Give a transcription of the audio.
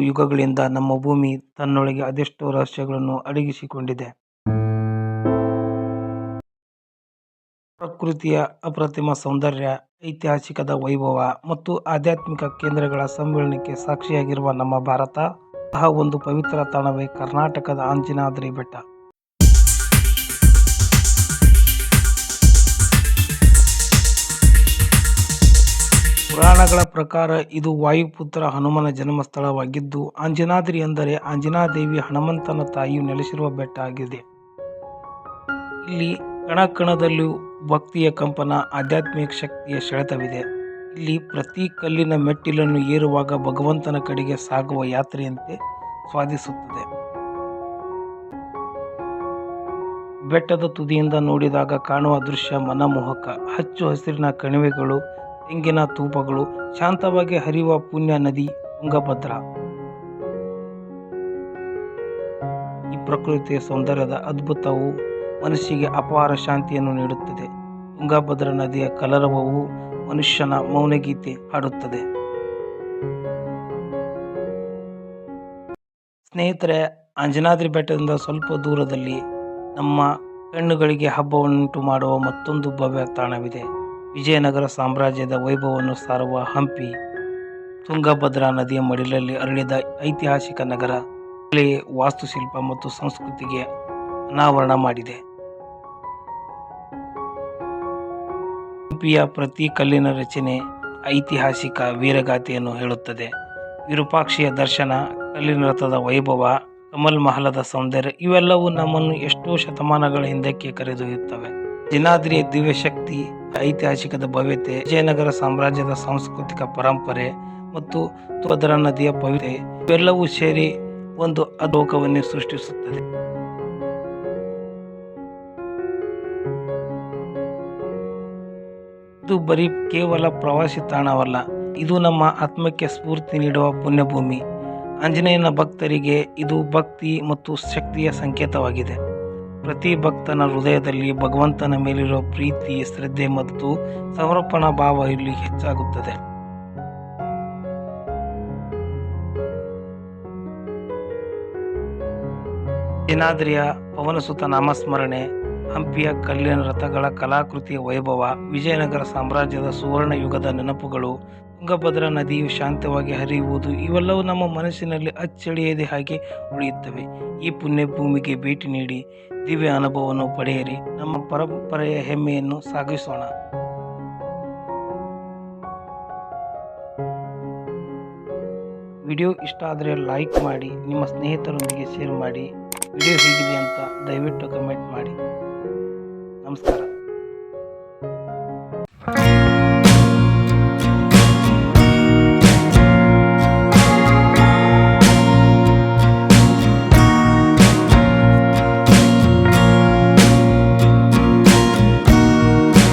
ಯುಗಗಳಿಂದ ನಮ್ಮ ಭೂಮಿ ತನ್ನೊಳಗೆ ಅದೆಷ್ಟೋ ರಹಸ್ಯಗಳನ್ನು ಅಡಗಿಸಿಕೊಂಡಿದೆ. ಪ್ರಕೃತಿಯ ಅಪ್ರತಿಮ ಸೌಂದರ್ಯ, ಐತಿಹಾಸಿಕದ ವೈಭವ ಮತ್ತು ಆಧ್ಯಾತ್ಮಿಕ ಕೇಂದ್ರಗಳ ಸಮ್ಮೇಳನಕ್ಕೆ ಸಾಕ್ಷಿಯಾಗಿರುವ ನಮ್ಮ ಭಾರತ, ಅಂತಹ ಒಂದು ಪವಿತ್ರ ತಾಣವೇ ಕರ್ನಾಟಕದ ಅಂಜನಾದ್ರಿ ಬೆಟ್ಟ. ಪುರಾಣಗಳ ಪ್ರಕಾರ ಇದು ವಾಯುಪುತ್ರ ಹನುಮನ ಜನ್ಮಸ್ಥಳವಾಗಿದ್ದು, ಅಂಜನಾದ್ರಿ ಎಂದರೆ ಅಂಜನಾದೇವಿ ಹನುಮಂತನ ತಾಯಿಯು ನೆಲೆಸಿರುವ ಬೆಟ್ಟ ಆಗಿದೆ. ಇಲ್ಲಿ ಕಣಕಣದಲ್ಲೂ ಭಕ್ತಿಯ ಕಂಪನ, ಆಧ್ಯಾತ್ಮಿಕ ಶಕ್ತಿಯ ಸೆಳೆತವಿದೆ. ಇಲ್ಲಿ ಪ್ರತಿ ಕಲ್ಲಿನ ಮೆಟ್ಟಿಲನ್ನು ಏರುವಾಗ ಭಗವಂತನ ಕಡೆಗೆ ಸಾಗುವ ಯಾತ್ರೆಯಂತೆ ಸ್ವಾದಿಸುತ್ತದೆ. ಬೆಟ್ಟದ ತುದಿಯಿಂದ ನೋಡಿದಾಗ ಕಾಣುವ ದೃಶ್ಯ ಮನಮೋಹಕ. ಹಚ್ಚು ಹಸಿರಿನ ಕಣಿವೆಗಳು, ತೆಂಗಿನ ತೂಪಗಳು ಶಾಂತವಾಗಿ ಹರಿಯುವ ಪುಣ್ಯ ನದಿ ತುಂಗಭದ್ರ ಈ ಪ್ರಕೃತಿಯ ಸೌಂದರ್ಯದ ಅದ್ಭುತವು ಮನಸ್ಸಿಗೆ ಅಪಾರ ಶಾಂತಿಯನ್ನು ನೀಡುತ್ತದೆ. ತುಂಗಭದ್ರ ನದಿಯ ಕಲರವವು ಮನುಷ್ಯನ ಮೌನಗೀತೆ ಹಾಡುತ್ತದೆ. ಸ್ನೇಹಿತರೆ, ಅಂಜನಾದ್ರಿ ಬೆಟ್ಟದಿಂದ ಸ್ವಲ್ಪ ದೂರದಲ್ಲಿ ನಮ್ಮ ಕಣ್ಣುಗಳಿಗೆ ಹಬ್ಬವನ್ನುಂಟು ಮಾಡುವ ಮತ್ತೊಂದು ಭವ್ಯ ತಾಣವಿದೆ. ವಿಜಯನಗರ ಸಾಮ್ರಾಜ್ಯದ ವೈಭವವನ್ನು ಸಾರುವ ಹಂಪಿ. ತುಂಗಭದ್ರಾ ನದಿಯ ಮಡಿಲಲ್ಲಿ ಅರಳಿದ ಐತಿಹಾಸಿಕ ನಗರ. ಕಲೆ, ವಾಸ್ತುಶಿಲ್ಪ ಮತ್ತು ಸಂಸ್ಕೃತಿಗೆ ಅನಾವರಣ ಮಾಡಿದೆ. ಹಂಪಿಯ ಪ್ರತಿ ಕಲ್ಲಿನ ರಚನೆ ಐತಿಹಾಸಿಕ ವೀರಗಾಥೆಯನ್ನು ಹೇಳುತ್ತದೆ. ವಿರೂಪಾಕ್ಷಿಯ ದರ್ಶನ, ಕಲ್ಲಿನ ರಥದ ವೈಭವ, ಕಮಲ್ ಮಹಲದ ಸೌಂದರ್ಯ ಇವೆಲ್ಲವೂ ನಮ್ಮನ್ನು ಎಷ್ಟೋ ಶತಮಾನಗಳ ಹಿಂದಕ್ಕೆ ಕರೆದೊಯ್ಯುತ್ತವೆ. ದಿನಾದ್ರಿಯ ದಿವ್ಯಶಕ್ತಿ, ಐತಿಹಾಸಿಕದ ಭವ್ಯತೆ, ವಿಜಯನಗರ ಸಾಮ್ರಾಜ್ಯದ ಸಾಂಸ್ಕೃತಿಕ ಪರಂಪರೆ ಮತ್ತು ತುಂಗಭದ್ರಾ ನದಿಯ ಭವ್ಯತೆ ಇವೆಲ್ಲವೂ ಸೇರಿ ಒಂದು ಅದ್ಭುತ ಸೃಷ್ಟಿಸುತ್ತದೆ. ಇದು ಬರೀ ಕೇವಲ ಪ್ರವಾಸಿ ತಾಣವಲ್ಲ, ಇದು ನಮ್ಮ ಆತ್ಮಕ್ಕೆ ಸ್ಫೂರ್ತಿ ನೀಡುವ ಪುಣ್ಯಭೂಮಿ. ಆಂಜನೇಯನ ಭಕ್ತರಿಗೆ ಇದು ಭಕ್ತಿ ಮತ್ತು ಶಕ್ತಿಯ ಸಂಕೇತವಾಗಿದೆ. ಪ್ರತಿ ಭಕ್ತನ ಹೃದಯದಲ್ಲಿ ಭಗವಂತನ ಮೇಲಿರುವ ಪ್ರೀತಿ, ಶ್ರದ್ಧೆ ಮತ್ತು ಸಮರ್ಪಣಾ ಭಾವ ಇಲ್ಲಿ ಹೆಚ್ಚಾಗುತ್ತದೆ. ಅಂಜನಾದ್ರಿಯ ಪವನಸುತ ನಾಮಸ್ಮರಣೆ, ಹಂಪಿಯ ಕಲ್ಲಿನ ರಥಗಳ ಕಲಾಕೃತಿಯ ವೈಭವ, ವಿಜಯನಗರ ಸಾಮ್ರಾಜ್ಯದ ಸುವರ್ಣ ಯುಗದ ನೆನಪುಗಳು, ತುಂಗಭದ್ರಾ ನದಿಯು ಶಾಂತವಾಗಿ ಹರಿಯುವುದು ಇವೆಲ್ಲವೂ ನಮ್ಮ ಮನಸ್ಸಿನಲ್ಲಿ ಅಚ್ಚಳಿಯದೆ ಹಾಗೆ ಉಳಿಯುತ್ತವೆ. ಈ ಪುಣ್ಯಭೂಮಿಗೆ ಭೇಟಿ ನೀಡಿ ದಿವ್ಯ ಅನುಭವವನ್ನು ಪಡೆಯಿರಿ. ನಮ್ಮ ಪರಂಪರೆಯ ಹೆಮ್ಮೆಯನ್ನು ಸಾಗಿಸೋಣ. ವಿಡಿಯೋ ಇಷ್ಟ ಆದರೆ ಲೈಕ್ ಮಾಡಿ, ನಿಮ್ಮ ಸ್ನೇಹಿತರೊಂದಿಗೆ ಶೇರ್ ಮಾಡಿ. ವಿಡಿಯೋ ಹೇಗಿದೆ ಅಂತ ದಯವಿಟ್ಟು ಕಮೆಂಟ್ ಮಾಡಿ. ನಮಸ್ಕಾರ.